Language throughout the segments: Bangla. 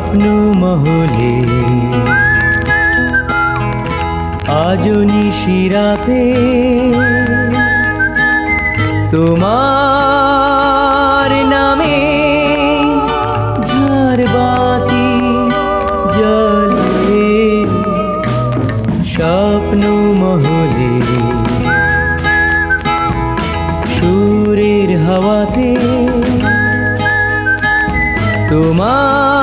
স্বপ্ন মহলে আজও নিশিরাতে তোমার নামে ঝাড়বাতি জলে স্বপ্ন মহলে সুরের হাওয়াতে তোমার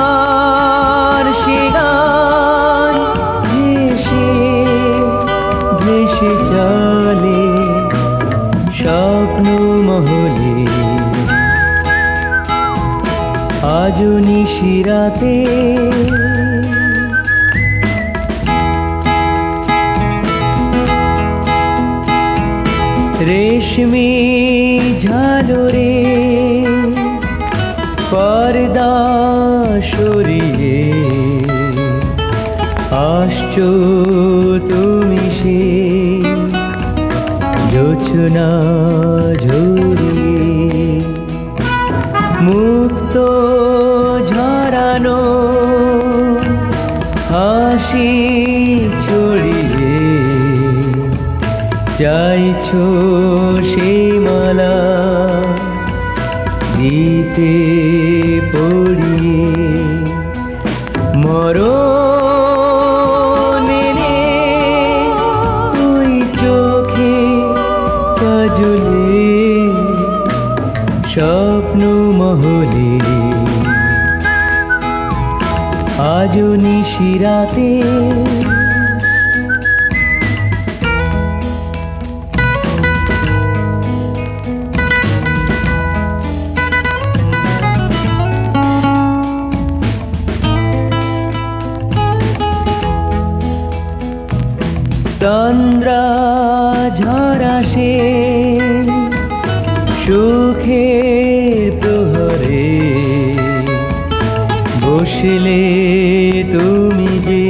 চলে স্বপ্ন মহলে। আজ নিশিরাতে রেশমি ঝালরে পর্দা সরিয়ে। আসছো তুমি সে জোছনা ঝরিয়ে মুক্ত ঝরানো হাসি ছড়িয়ে চাইছো সে মালা দিতে পড়িয়ে। মরণে স্বপ্ন মহলে। আজ নিশিরাতে তন্দ্রা ঝরা সে সুখের প্রহরে বসলে তুমি যে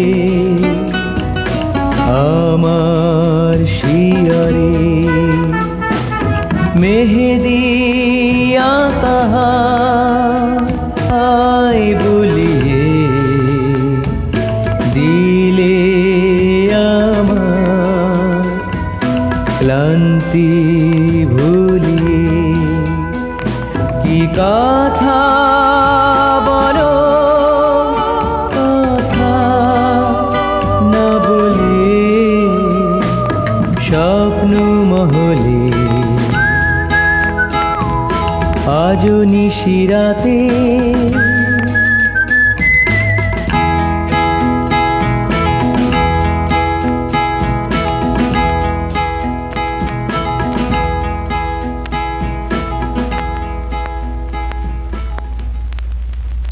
আমার শিয়রে। মেহেদি কাহা আয় বলিয়ে দিলে আমার ক্লান্তি ভুলিয়ে। কি কথা বলো কথা না বলে স্বপ্ন মহলে। আজ নিশিরাতে